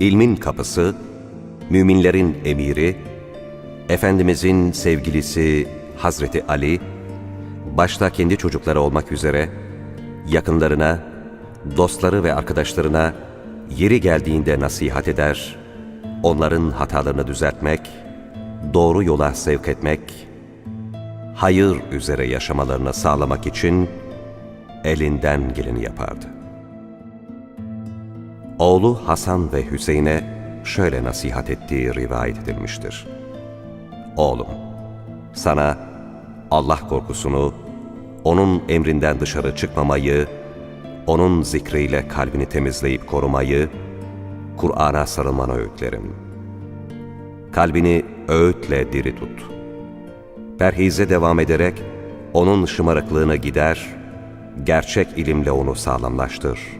ilmin kapısı, müminlerin emiri, Efendimizin sevgilisi Hazreti Ali, başta kendi çocukları olmak üzere, yakınlarına, dostları ve arkadaşlarına yeri geldiğinde nasihat eder, onların hatalarını düzeltmek, doğru yola sevk etmek, hayır üzere yaşamalarını sağlamak için elinden geleni yapardı. Oğlu Hasan ve Hüseyin'e şöyle nasihat ettiği rivayet edilmiştir. Oğlum, sana Allah korkusunu, onun emrinden dışarı çıkmamayı, onun zikriyle kalbini temizleyip korumayı, Kur'an'a sarılmanı öğütlerim. Kalbini öğütle diri tut. Perhize devam ederek onun şımarıklığını gider, gerçek ilimle onu sağlamlaştır.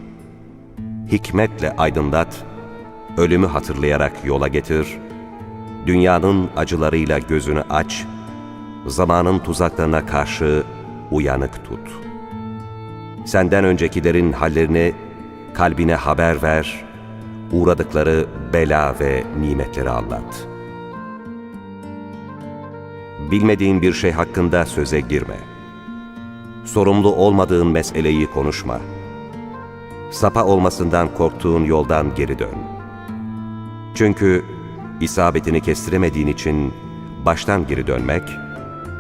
Hikmetle aydınlat, ölümü hatırlayarak yola getir, dünyanın acılarıyla gözünü aç, zamanın tuzaklarına karşı uyanık tut. Senden öncekilerin hallerini kalbine haber ver, uğradıkları bela ve nimetleri anlat. Bilmediğin bir şey hakkında söze girme. Sorumlu olmadığın meseleyi konuşma. Sapa olmasından korktuğun yoldan geri dön. Çünkü isabetini kestiremediğin için baştan geri dönmek,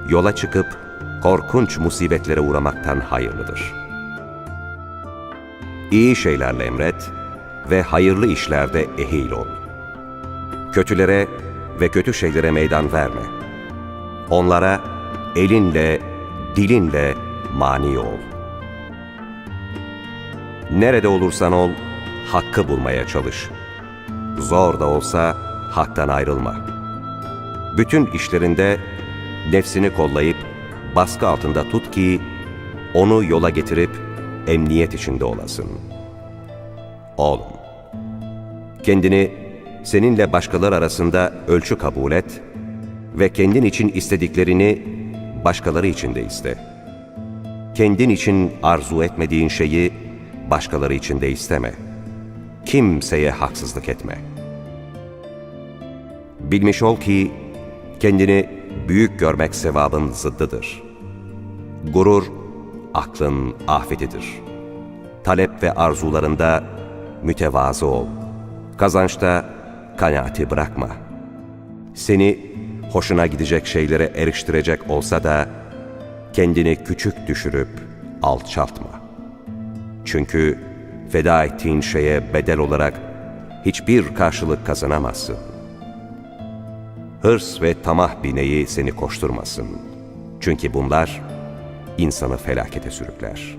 yola çıkıp korkunç musibetlere uğramaktan hayırlıdır. İyi şeylerle emret ve hayırlı işlerde ehil ol. Kötülere ve kötü şeylere meydan verme. Onlara elinle, dilinle mani ol. Nerede olursan ol, hakkı bulmaya çalış. Zor da olsa haktan ayrılma. Bütün işlerinde nefsini kollayıp baskı altında tut ki onu yola getirip emniyet içinde olasın. Oğlum, kendini seninle başkalar arasında ölçü kabul et ve kendin için istediklerini başkaları için de iste. Kendin için arzu etmediğin şeyi başkaları için de isteme. Kimseye haksızlık etme. Bilmiş ol ki kendini büyük görmek sevabın zıddıdır. Gurur, aklın afetidir. Talep ve arzularında mütevazı ol. Kazançta kanaati bırakma. Seni hoşuna gidecek şeylere eriştirecek olsa da kendini küçük düşürüp alçaltma. Çünkü feda ettiğin şeye bedel olarak hiçbir karşılık kazanamazsın. Hırs ve tamah bineği seni koşturmasın. Çünkü bunlar insanı felakete sürükler.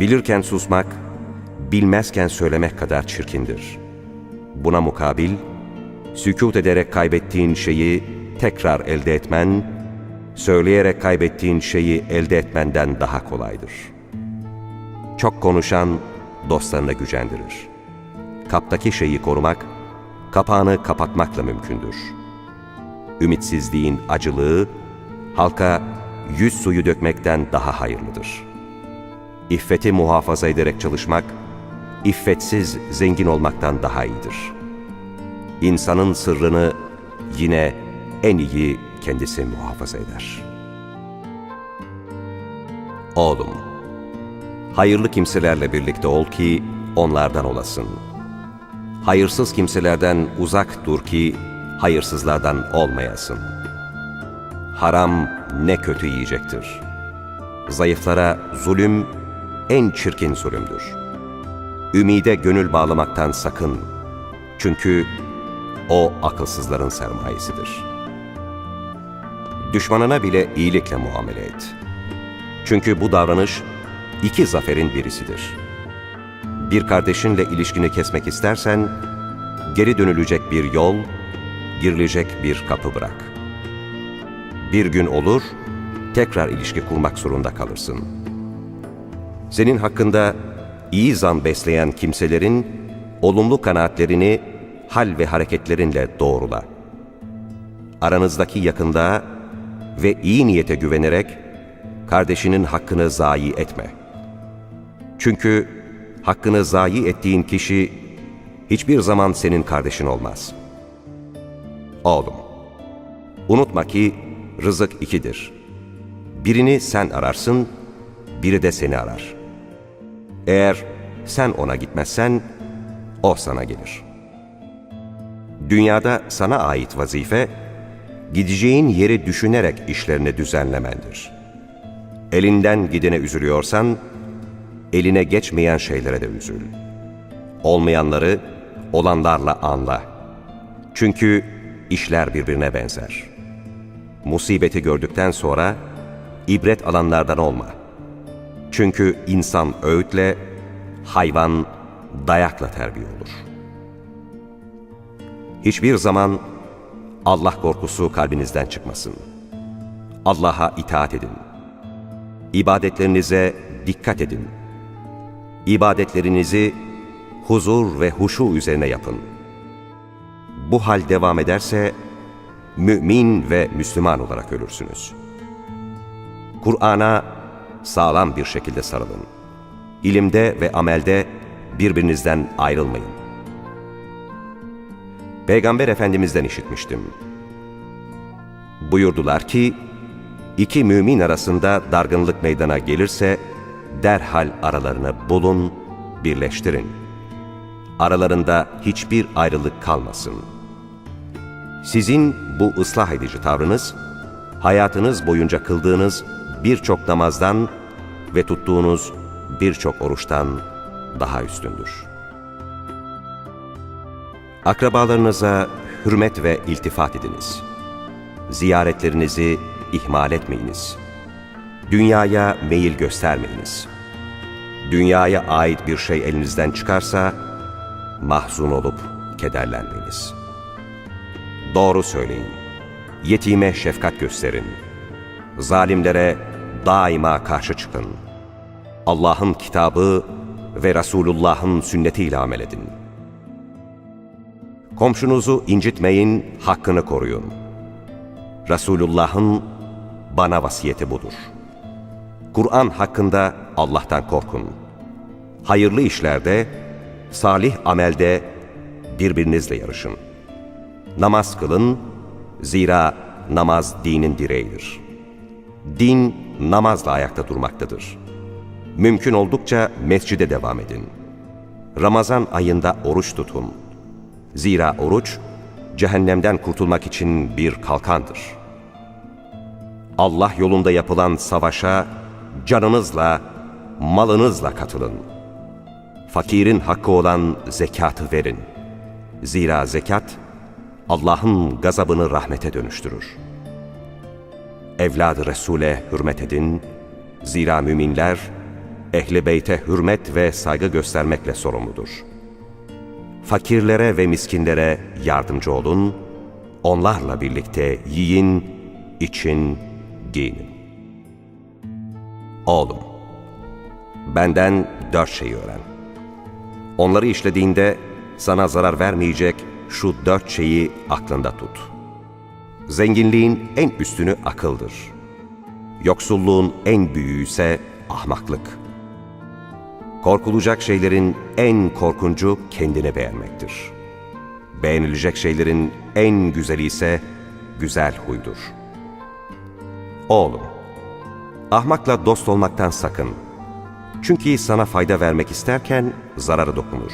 Bilirken susmak, bilmezken söylemek kadar çirkindir. Buna mukabil, sükût ederek kaybettiğin şeyi tekrar elde etmen, söyleyerek kaybettiğin şeyi elde etmenden daha kolaydır. Çok konuşan dostlarını gücendirir. Kaptaki şeyi korumak, kapağını kapatmakla mümkündür. Ümitsizliğin acılığı, halka yüz suyu dökmekten daha hayırlıdır. İffeti muhafaza ederek çalışmak, iffetsiz zengin olmaktan daha iyidir. İnsanın sırrını yine en iyi kendisi muhafaza eder. Oğlum, hayırlı kimselerle birlikte ol ki onlardan olasın. Hayırsız kimselerden uzak dur ki hayırsızlardan olmayasın. Haram ne kötü yiyecektir. Zayıflara zulüm en çirkin zulümdür. Ümide gönül bağlamaktan sakın. Çünkü o akılsızların sermayesidir. Düşmanına bile iyilikle muamele et. Çünkü bu davranış iki zaferin birisidir. Bir kardeşinle ilişkini kesmek istersen, geri dönülecek bir yol, girilecek bir kapı bırak. Bir gün olur, tekrar ilişki kurmak zorunda kalırsın. Senin hakkında iyi zan besleyen kimselerin olumlu kanaatlerini hal ve hareketlerinle doğrula. Aranızdaki yakınlığa ve iyi niyete güvenerek kardeşinin hakkını zayi etme. Çünkü hakkını zayi ettiğin kişi hiçbir zaman senin kardeşin olmaz. Oğlum, unutma ki rızık ikidir. Birini sen ararsın, biri de seni arar. Eğer sen ona gitmezsen, o sana gelir. Dünyada sana ait vazife, gideceğin yeri düşünerek işlerini düzenlemendir. Elinden gidene üzülüyorsan, eline geçmeyen şeylere de üzül. Olmayanları olanlarla anla. Çünkü işler birbirine benzer. Musibeti gördükten sonra ibret alanlardan olma. Çünkü insan öğütle, hayvan dayakla terbiye olur. Hiçbir zaman Allah korkusu kalbinizden çıkmasın. Allah'a itaat edin. İbadetlerinize dikkat edin. İbadetlerinizi huzur ve huşu üzerine yapın. Bu hal devam ederse mümin ve Müslüman olarak ölürsünüz. Kur'an'a sağlam bir şekilde sarılın. İlimde ve amelde birbirinizden ayrılmayın. Peygamber Efendimiz'den işitmiştim. Buyurdular ki, iki mümin arasında dargınlık meydana gelirse, derhal aralarını bulun, birleştirin. Aralarında hiçbir ayrılık kalmasın. Sizin bu ıslah edici tavrınız, hayatınız boyunca kıldığınız birçok namazdan ve tuttuğunuz birçok oruçtan daha üstündür. Akrabalarınıza hürmet ve iltifat ediniz. Ziyaretlerinizi ihmal etmeyiniz. Dünyaya meyil göstermeyiniz. Dünyaya ait bir şey elinizden çıkarsa, mahzun olup kederlenmeyiniz. Doğru söyleyin. Yetime şefkat gösterin. Zalimlere daima karşı çıkın. Allah'ın kitabı ve Resulullah'ın sünnetiyle amel edin. Komşunuzu incitmeyin, hakkını koruyun. Resulullah'ın bana vasiyeti budur. Kur'an hakkında Allah'tan korkun. Hayırlı işlerde, salih amelde birbirinizle yarışın. Namaz kılın, zira namaz dinin direğidir. Din namazla ayakta durmaktadır. Mümkün oldukça mescide devam edin. Ramazan ayında oruç tutun. Zira oruç, cehennemden kurtulmak için bir kalkandır. Allah yolunda yapılan savaşa canınızla, malınızla katılın. Fakirin hakkı olan zekatı verin. Zira zekat, Allah'ın gazabını rahmete dönüştürür. Evladı Resul'e hürmet edin. Zira müminler, ehli beyte hürmet ve saygı göstermekle sorumludur. Fakirlere ve miskinlere yardımcı olun, onlarla birlikte yiyin, için, giyinin. Oğlum, benden dört şeyi öğren. Onları işlediğinde sana zarar vermeyecek şu dört şeyi aklında tut. Zenginliğin en üstünü akıldır. Yoksulluğun en büyüğü ise ahmaklık. Korkulacak şeylerin en korkuncu kendini beğenmektir. Beğenilecek şeylerin en güzeli ise güzel huydur. Oğlum, ahmakla dost olmaktan sakın. Çünkü sana fayda vermek isterken zararı dokunur.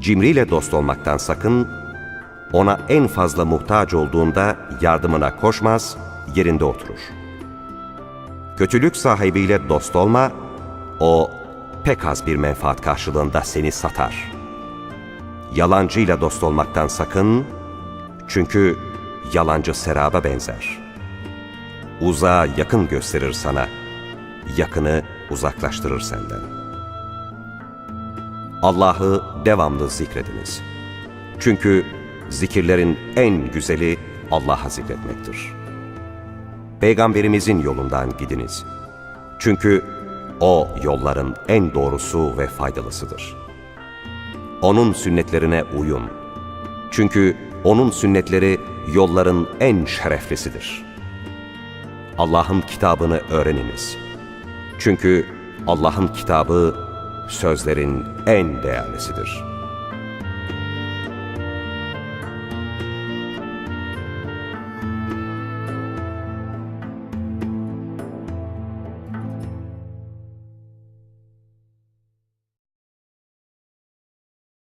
Cimriyle dost olmaktan sakın, ona en fazla muhtaç olduğunda yardımına koşmaz, yerinde oturur. Kötülük sahibiyle dost olma, o pek az bir menfaat karşılığında seni satar. Yalancıyla dost olmaktan sakın, çünkü yalancı seraba benzer. Uzağa yakın gösterir sana, yakını uzaklaştırır senden. Allah'ı devamlı zikrediniz. Çünkü zikirlerin en güzeli Allah'a zikretmektir. Peygamberimizin yolundan gidiniz. Çünkü o yolların en doğrusu ve faydalısıdır. Onun sünnetlerine uyun. Çünkü onun sünnetleri yolların en şereflisidir. Allah'ın kitabını öğreniniz. Çünkü Allah'ın kitabı sözlerin en değerlisidir.''